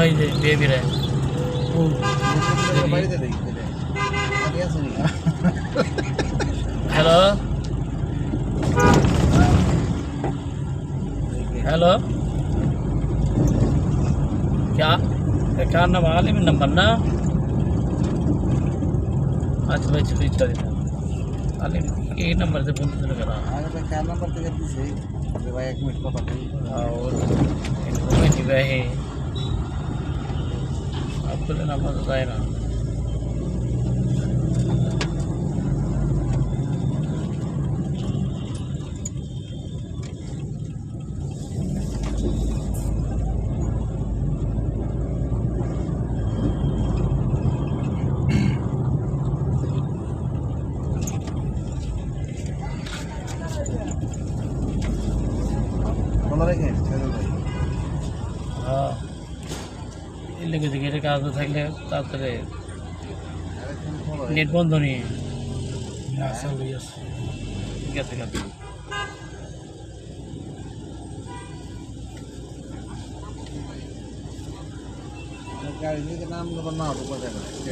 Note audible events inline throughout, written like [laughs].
Hi ಬೇಬಿರ hello hello क्या पहचान वाले में नंबर ना आज मैं खरीद कर अरे ये नंबर से फ़ोन शुरू करा क्या नंबर से सही एक मिनट का पता और इनको मैं है الباطل إلى ما غيره Right here. দেখে এটা কাজ থাকলে তাড়াতাড়ি নেট বন্ধ নেই। গেছে গেছে। না তো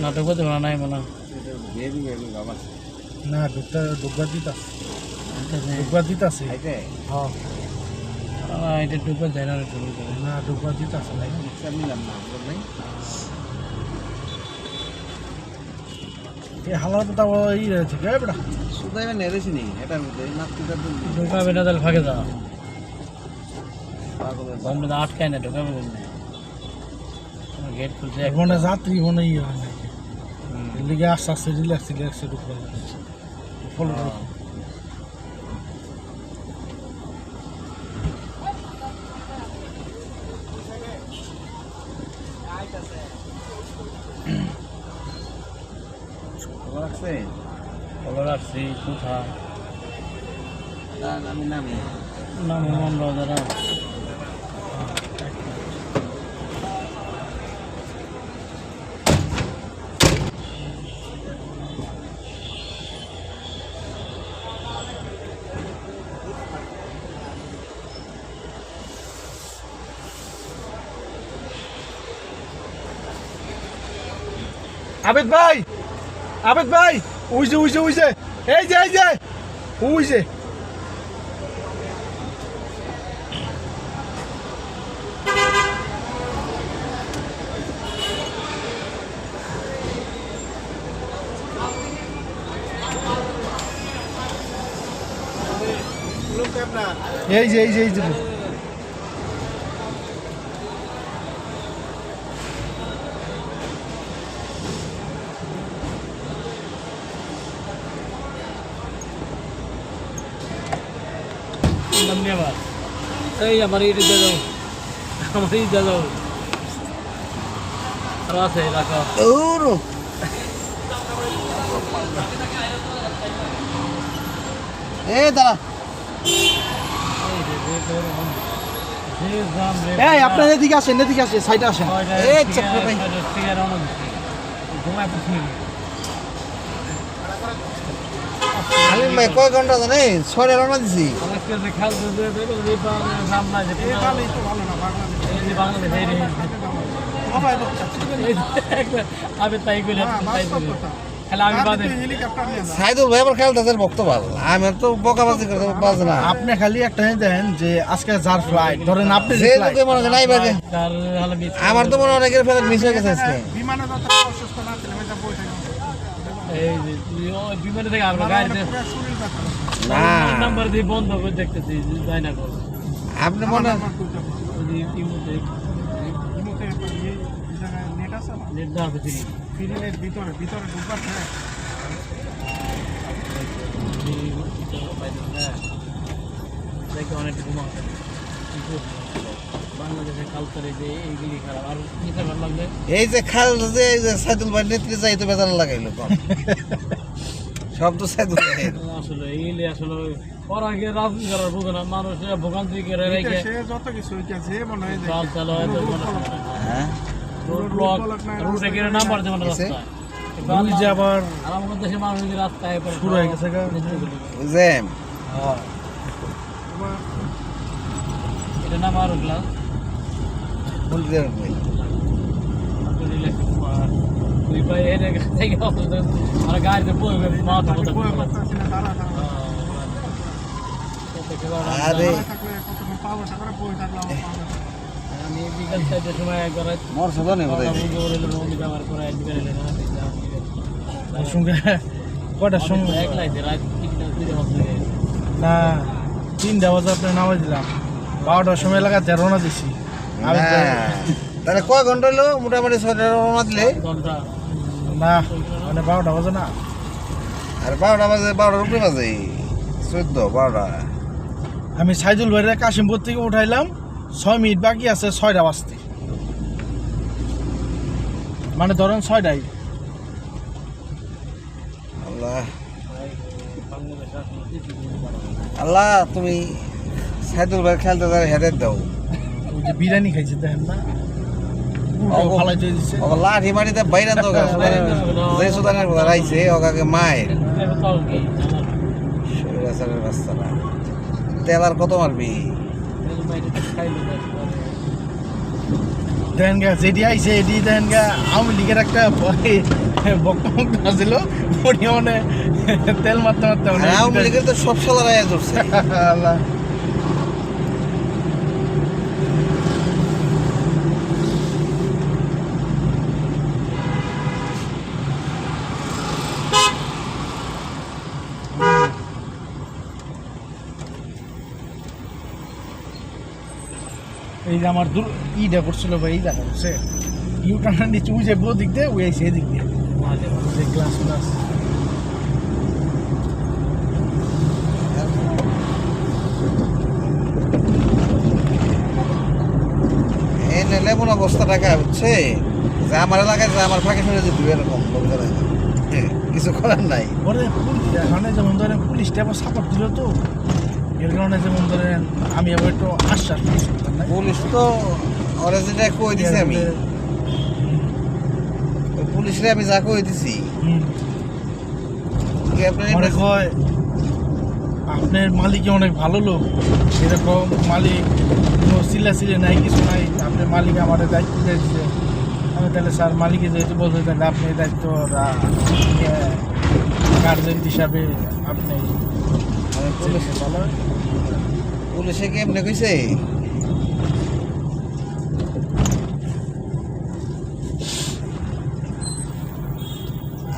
নাটক করতে পারা নাই মনে বেবি বেবি বাবা না ঢুকতে ঢুকবা দিতাস ঢুকবা দিতাছে আইতে? হ্যাঁ। এটা ডুবে যায় না ডুবে যায় না ভাই রিক্সা নিলাম না বুঝলেন নাই। এই হালাতে তাও ই রয়েছে কে বেটা? সুদাই বা নেড়েছি নি এটার মধ্যে নাপটিটা তো ঢুকাবে না তাহলে ফাঁকে আটকায় না ঢুকাবে গেট খুলছে এক মনে যাত্রী মনে ই হয় এর লিগে আস্তে আস্তে রিল্যাক্স রিল্যাক্সে ঢুকবা ফলো রাখছে খবর রাখছি কোথায় না আমি নামি। নাম আবেদ ভাই! আবেদ ভাই যে ওই যে এই যে এই যে যে এই যে এই যে এই যে। এই আমার ইট দিয়ে দাও। আমার ইট দিয়ে দাও। আরও আছে রাখো। এ দাঁড়া। এই আপনার এদিকে আসেন এদিকে আসেন সাইডে আসেন। এই চাপড়ে ভাই। আলিম ভাই কয় ঘণ্টা জানে? ছয়টা রওনা দিছি। আমি তাই কইলে তাই কইলে খেলা আমি বাদে সাইদুল ভাই আবার খেলতেছে বক্ত ভালো আমি তো বকাবাজি করতে বাজে না। আপনি খালি একটা দেন যে আজকে যার ফ্লাইট ধরেন আপনি যে যে লোকে মনে হয় নাই আমার তো মনে হয় অনেকের ফেলে মিস হয়ে গেছে আজকে। ওই বিমানে থেকে আসবে গাড়িতে না। নাম্বার দিয়ে বন্ধ করে দেখতেছি যাই না আপনি মনে ভিতরে ভিতরে ঢুকবার দেখে অনেক ঘুমা এই যে খাল যে এই যে সাইদুল ভাই নেত্রী যাইতে বেজার লাগাইলো সব তো সাইদুল ভাই। [laughs] আসলে এইগুলি আসলে ওরা গিয়ে রাজনীতি করার ভোগ না মানুষ ভোগান্তি করে রেখে যত কিছু হইতেছে মনে হয় চাল চাল হয়তো মনে হ্যাঁ? রোড ব্লক রোডে গিয়ে নাম্বার দেবেন রাস্তায়। আবার আমাদের দেশের মানুষ রাস্তায় শুরু হয়ে গেছে গা। যে এটা নাম আর কটার সময় তিনটা বাজে না, তিনটা বাজে আপনি নামাই দিলাম। বারোটার সময় লাগাতে রওনা দিছি। তাহলে কয় ঘণ্টা হলো? মোটামুটি ছয়টা রওনা দিলে না মানে বারোটা বাজে না। আর বারোটা বাজে বারোটার উপরে বাজে। চোদ্দ বারোটা। আমি সাইদুল ভাইয়ের কাশিমপুর থেকে উঠাইলাম। ছয় মিনিট বাকি আছে ছয়টা বাজতে। মানে ধরেন ছয়টাই। আল্লাহ। আল্লাহ তুমি সাইদুল ভাই খেলতে তার হেডের দাও। ওই যে বিরিয়ানি খাইছে দেখেন না? উল্টো ও- ফালাই দিয়ে দিচ্ছে ও লাঠি মাটিতে বাইরে তো যে সুদানের কথা রাইছে ওকাকে মায়ের। শরীরাচারের বাচ্চারা তেল আর কত মারবি? দেখেন গা যেটি আইছে এটি দেখেন গা আওয়ামী লীগের একটা বক্তব্য আছিল। মানে তেল মারতে মারতে আর আওয়ামী লীগের তো সব সালার আয়া ধরছে। আল্লাহ। [laughs] এই যে আমার দূর ইটা করছিল ভাই এই দেখা করছে ইউটার্ন নিচে উই যাব দিক দিয়ে উই আইসে এদিক দিয়ে। গ্লাস নেলে এমন অবস্থা টাকা হচ্ছে যে আমার এলাকায় যে আমার ফাঁকে শুনে যেতে এরকম কিছু করার নাই। পরে পুলিশ এখানে যেমন ধরেন পুলিশটা আবার সাপোর্ট দিল তো। কারণে যেমন ধরেন আমি আবার একটু আশ্বাস? পুলিশ তো ওরা যেটা কই দিছি আমি। পুলিশরে আমি যা কই দিছি। মনে কয় আপনার মালিকে অনেক ভালো লোক। এরকম মালিক কোনো সিলা সিলে নাই কিছু নাই। আপনার মালিক আমার দায়িত্ব দিয়েছে আমি তাহলে স্যার মালিকে যেহেতু বলতে তাহলে আপনি দায়িত্ব গার্জেন হিসাবে আপনি পুলিশ কি এমনি কইছে?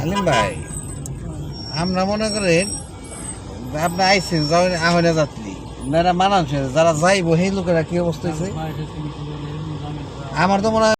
আলিম ভাই, আমরা মনে করেন আপনি আইসেন যাও আহনে যাত্রী। আপনারা মানানছেন যারা যাইবো সেই লোকেরা কি অবস্থা আমার তো মনে